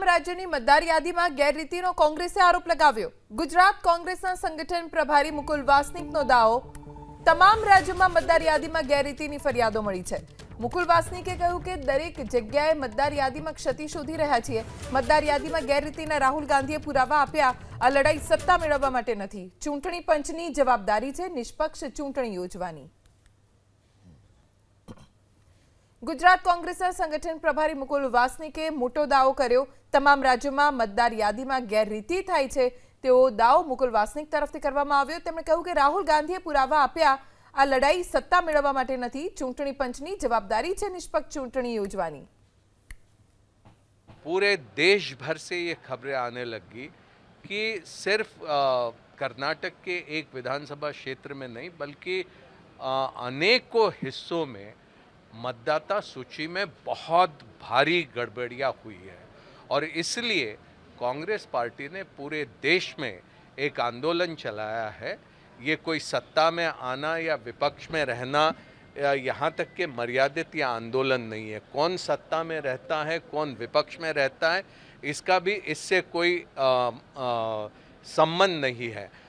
આસામ રાજ્યની મતદાર યાદીમાં ગેરરીતિનો કોંગ્રેસે આરોપ લગાવ્યો ગુજરાત કોંગ્રેસના સંગઠન પ્રભારી મુકુલ વાસનિકનો દાવો તમામ રાજ્યોમાં મતદાર યાદીમાં ગેરરીતિની ફરિયાદો મળી છે મુકુલ વાસનિકે કહ્યું કે દરેક જગ્યાએ મતદાર યાદીમાં ક્ષતિ શોધી રહ્યા છીએ મતદાર યાદીમાં ગેરરીતિના રાહુલ ગાંધીએ પુરાવા આપ્યા આ લડાઈ સત્તા મેળવવા માટે નથી ચૂંટણી પંચની જવાબદારી છે નિષ્પક્ષ ચૂંટણી યોજવાની ગુજરાત કોંગ્રેસના સંગઠન પ્રભારી મુકુલ વાસનિકે મોટો દાવો કર્યો તમામ રાજ્યોમાં મતદાર યાદીમાં ગેરરીતિ થઈ છે તેવો દાવો મુકુલ વાસનીક તરફથી કરવામાં આવ્યો તેમણે કહ્યું કે રાહુલ ગાંધીએ પુરાવા આપ્યા આ લડાઈ સત્તા મેળવવા માટે નથી ચૂંટણી પંચની જવાબદારી છે નિષ્પક ચૂંટણી યોજવાની پورے દેશભર سے یہ खबरें आने लग गई कि सिर्फ कर्नाटक के एक विधानसभा क्षेत्र में नहीं बल्कि अनेक को हिस्सों में मतदाता सूची में बहुत भारी गड़बड़ियां हुई है और इसलिए कांग्रेस पार्टी ने पूरे देश में एक आंदोलन चलाया है ये कोई सत्ता में आना या विपक्ष में रहना यहाँ तक के मर्यादित या आंदोलन नहीं है कौन सत्ता में रहता है कौन विपक्ष में रहता है इसका भी इससे कोई संबंध नहीं है